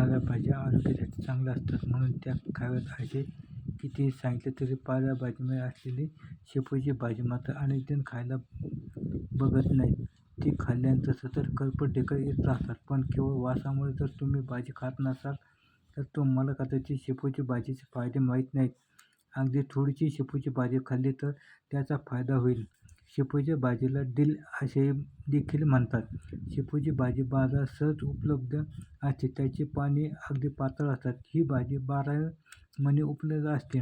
पालेभाज्या आरोग्यासाठी चांगल्या असतात म्हणून त्या खाव्यात असे कितीही सांगितलं तरी पालेभाज्यामध्ये असलेली शेपूची भाजी मात्र अनेक दिन खायला बघत नाहीत. ती खाल्ल्यानंतर सतत करपट येत राहतात. पण केवळ वासामुळे जर तुम्ही भाजी खात नसाल तर तुम्हाला कदाचित शेपूची भाजीचे फायदे माहीत नाहीत. अगदी थोडीशी शेपूची भाजी खाल्ली तर त्याचा फायदा होईल. शेपूच्या भाजीला डिल असे देखील म्हणतात. शेपूची भाजी बाजारात सहज उपलब्ध असते. त्याची पाने अगदी पातळ असतात. ही भाजी बारा महिने उपलब्ध असते.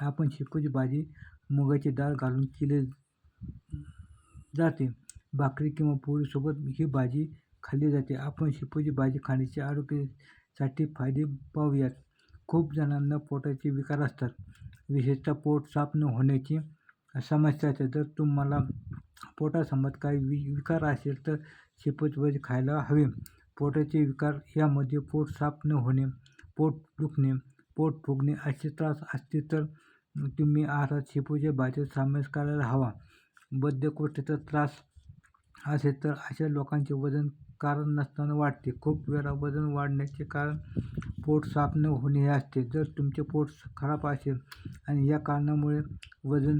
आपण शेपूची भाजी मुगाची डाळ घालून केली जाते. भाकरी किंवा पोळीसोबत ही भाजी खाल्ली जाते. आपण शेपूची भाजी खाण्याचे आरोग्यासाठी फायदे पाहूयात. खूप जणांना पोटाचे विकार असतात. विशेषतः पोट साफ न होण्याची समस्या असेल जर तुम्हाला पोटासंबंध काही वि विकार असेल तर शेपूची खायला हवे. पोटाचे विकार यामध्ये पोट साफ न होणे पोट दुखणे पोट फुगणे असे त्रास असतील तर तुम्ही आहारात शेपूच्या भाजीत समावेश करायला हवा. बद्धकोष्ठाचा त्रास असेल तर अशा लोकांचे वजन कारण नसताना वाढते. खूप वेळा वजन वाढण्याचे कारण पोट साफ न होणे हे असते. जर तुमचे पोट खराब असेल आणि या कारणामुळे वजन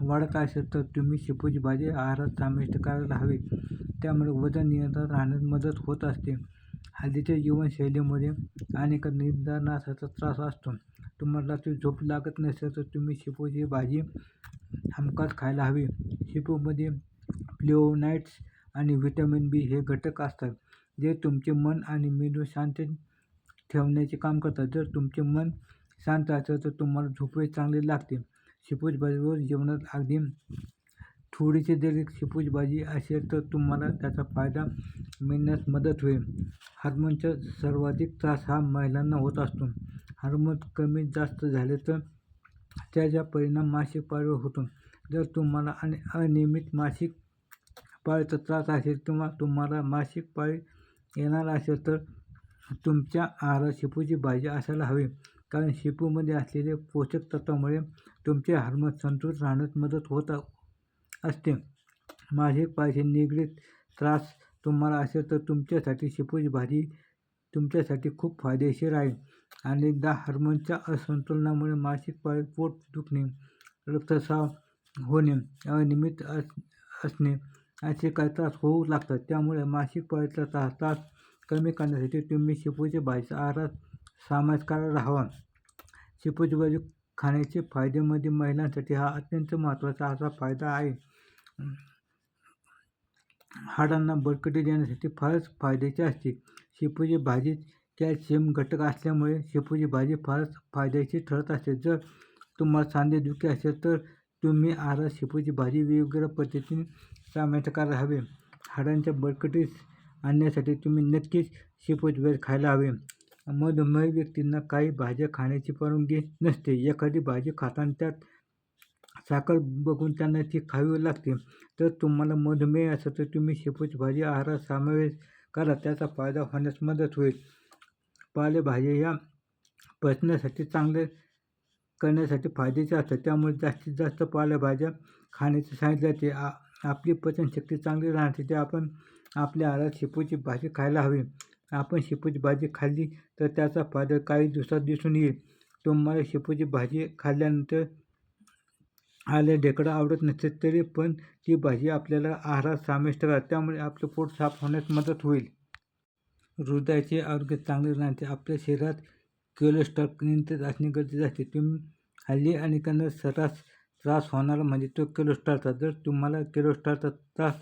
वाढत असेल तर तुम्ही शेपूची भाजी आहारात समाविष्ट करायला हवी. त्यामुळे वजन नियंत्रण राहण्यास मदत होत असते. हल्लीच्या जीवनशैलीमध्ये अनेक निदानाचा त्रास असतो. तुम्हाला रात्री झोप लागत नसेल तर तुम्ही शेपूची भाजी हमखास खायला हवी. शेपूमध्ये फ्लेवोनाइड्स आणि व्हिटॅमिन बी हे घटक असतात जे तुमचे मन आणि मेंदू शांत ठेवण्याचे काम करतात. जर तुमचे मन शांत असेल तर तुम्हाला झोपही चांगली लागते शेपूची जीवनात जेवणात अगदी थोडीशी जरी शेपूची भाजी असेल तर तुम्हाला त्याचा फायदा मिळण्यास मदत होईल. हार्मोनचा सर्वाधिक त्रास हा महिलांना होत असतो. हार्मोन कमी जास्त झाले तर त्याचा परिणाम मासिक पाळीवर होतो. जर तुम्हाला आणि अनियमित मासिक पाळीचा त्रास असेल किंवा तुम्हाला मासिक पाळी येणार असेल तर तुमच्या आहारात शेपूची भाजी असायला हवी. कारण शेपूमध्ये असलेले पोषक तत्वामुळे तुमचे हार्मोन संतुलित राहण्यास मदत होत असते. मासिक पाळीशी निगडीत त्रास तुम्हाला असेल तर तुमच्यासाठी शेपूची भाजी तुमच्यासाठी खूप फायदेशीर आहे. अनेकदा हार्मोनच्या असंतुलनामुळे मासिक पाळी पोट दुखणे रक्तस्राव होणे अनियमित अस असणे असे काही त्रास होऊ लागतात. त्यामुळे मासिक पाळीचा त्रास त्रास कमी करण्यासाठी तुम्ही शेपूच्या भाजीचा आहारात सामायिक करायला हवा शेपूची भाजी खाण्याचे फायदेमध्ये म्हणजे महिलांसाठी हा अत्यंत महत्त्वाचा असा फायदा आहे. हाडांना बळकटी देण्यासाठी फारच फायद्याचे असते. शेपूची भाजीत कॅल्शियम घटक असल्यामुळे शेपूची भाजी फारच फायद्याची ठरत असते. जर तुम्हाला सांधेदुखी असेल तर तुम्ही आहारात शेपूची भाजी वेगवेगळ्या पद्धतीने सामायिक करायला हवे हाडांच्या बळकटीस आणण्यासाठी तुम्ही नक्कीच सीफूड वेळ खायला हवे. मधुमेह व्यक्तींना काही भाज्या खाण्याची परवानगी नसते. एखादी भाजी खाताना त्यात साखर बघून त्यांना ती खावी लागते. तर तुम्हाला मधुमेह असं तर तुम्ही शेपूची भाजी आहारात समावेश करा. त्याचा फायदा होण्यास मदत होईल. पालेभाज्या या पचण्यासाठी चांगले करण्यासाठी फायद्याचे असतात. त्यामुळे जास्तीत जास्त पालेभाज्या खाण्याचे सांगितले जाते. आ आपली पचनशक्ती चांगली राहण्यासाठी आपण आपल्या आहारात शेपूची भाजी खायला हवी. आपण शेपूची भाजी खाल्ली तर त्याचा फायदा काही दिवसात दिसून येईल. तुम्हाला शेपूची भाजी खाल्ल्यानंतर आले ढेकडं आवडत नसते तरी पण ती भाजी आपल्याला आहारात समाविष्ट करा. त्यामुळे आपलं पोट साफ होण्यास मदत होईल. हृदयाचे आरोग्य चांगले राहते आपल्या शरीरात कोलेस्ट्रॉल नियंत्रित असणे गरजेचे असते. तुम्ही हल्ली अनेकांना सर्रास त्रास होणारा म्हणजे तो कोलेस्ट्रॉलचा जर तुम्हाला कोलेस्ट्रॉलचा त्रास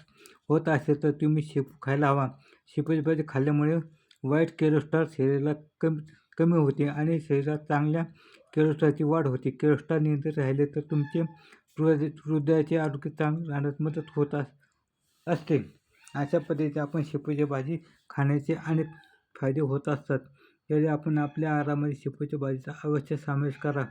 होत असेल तर तुम्ही शेपू खायला हवा. शेपूची भाजी खाल्ल्यामुळे वाईट केलोस्टार शरीराला कमी कमी होते आणि शरीरात चांगल्या केलोस्टारची वाढ होते. केलोस्टार नियंत्रित राहिले तर तुमचे हृदय हृदयाचे आरोग्य चांगले राहण्यास मदत होत अस असते. अशा पद्धतीने आपण शेपूची भाजी खाण्याचे अनेक फायदे होत असतात. तरी आपण आपल्या आहारामध्ये शेपूच्या भाजीचा अवश्य समावेश करा.